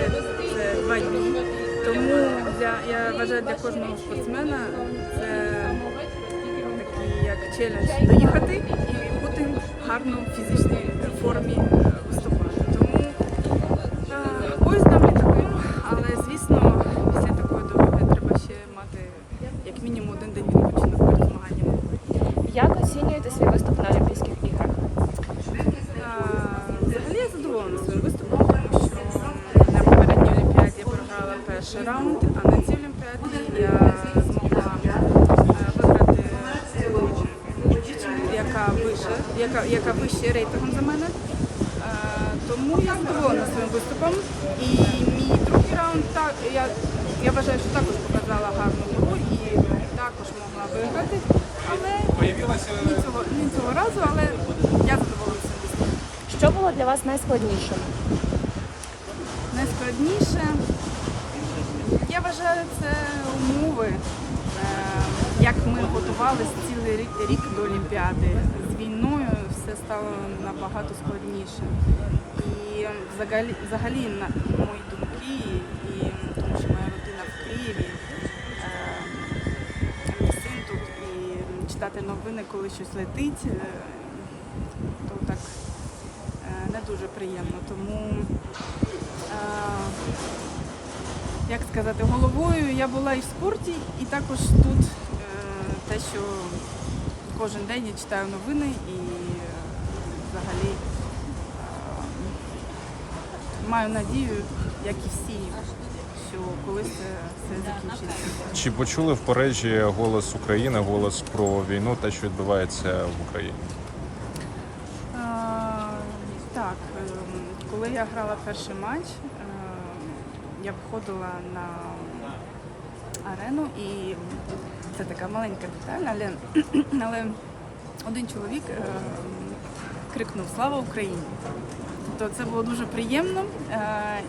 зазвичай це два дні. Тому для, я вважаю для кожного спортсмена це такий як челендж доїхати і бути в гарному фізичній формі. Перший раунд, а на цій олімпіаді я змогла е, виграти яка вище, яка, яка вище рейтингом за мене. Е, Тому я задоволена своїм виступом. І мій другий раунд так я, я вважаю, що також показала гарну гру і також могла виграти. Але не цього, не цього разу, але я задоволена своїм виступом. Що було для вас найскладнішим? Найскладніше, я вважаю, це умови, е, як ми готувалися цілий рік, до Олімпіади. З війною все стало набагато складніше. І взагалі, взагалі мої думки, і тому що моя родина в Києві, е, мій син тут, і читати новини, коли щось летить, е, то так не дуже приємно. Тому як сказати, головою я була і в спорті, і також тут е, те, що кожен день я читаю новини і е, взагалі е, маю надію, як і всі, що колись все закінчиться. Чи почули в Парижі голос України, голос про війну, те, що відбувається в Україні? Так, ем, коли я грала перший матч, я виходила на арену і це така маленька деталь, але, але один чоловік е, крикнув Слава Україні! Тобто це було дуже приємно. Е,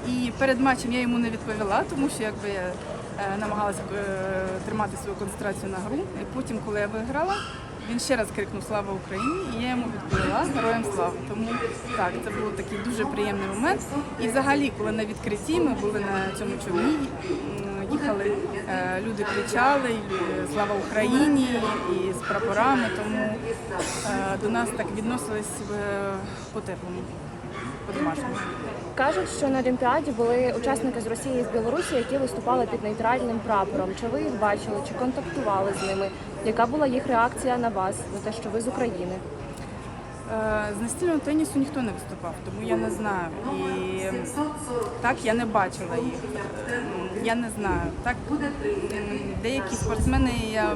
І перед матчем я йому не відповіла, тому що якби я е, намагалася е, тримати свою концентрацію на гру. І потім, коли я виграла, він ще раз крикнув Слава Україні! І я йому відповіла Героям слава. Тому так, це був такий дуже приємний момент. І взагалі, коли на відкритті ми були на цьому човні, їхали, е, люди кричали Слава Україні і з прапорами, тому е, до нас так відносились е, по-теплому, по-домашньому. Кажуть, що на Олімпіаді були учасники з Росії і з Білорусі, які виступали під нейтральним прапором. Чи ви їх бачили, чи контактували з ними? Яка була їх реакція на вас, на те, що ви з України? Е, З настільного тенісу ніхто не виступав, тому я не знаю. І так я не бачила їх. Я не знаю. Так деякі спортсмени я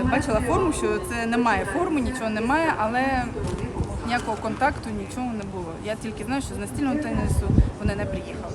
е, бачила форму, що це немає форми, нічого немає, але ніякого контакту, нічого не було. Я тільки знаю, що з настільного тенісу вони не приїхали.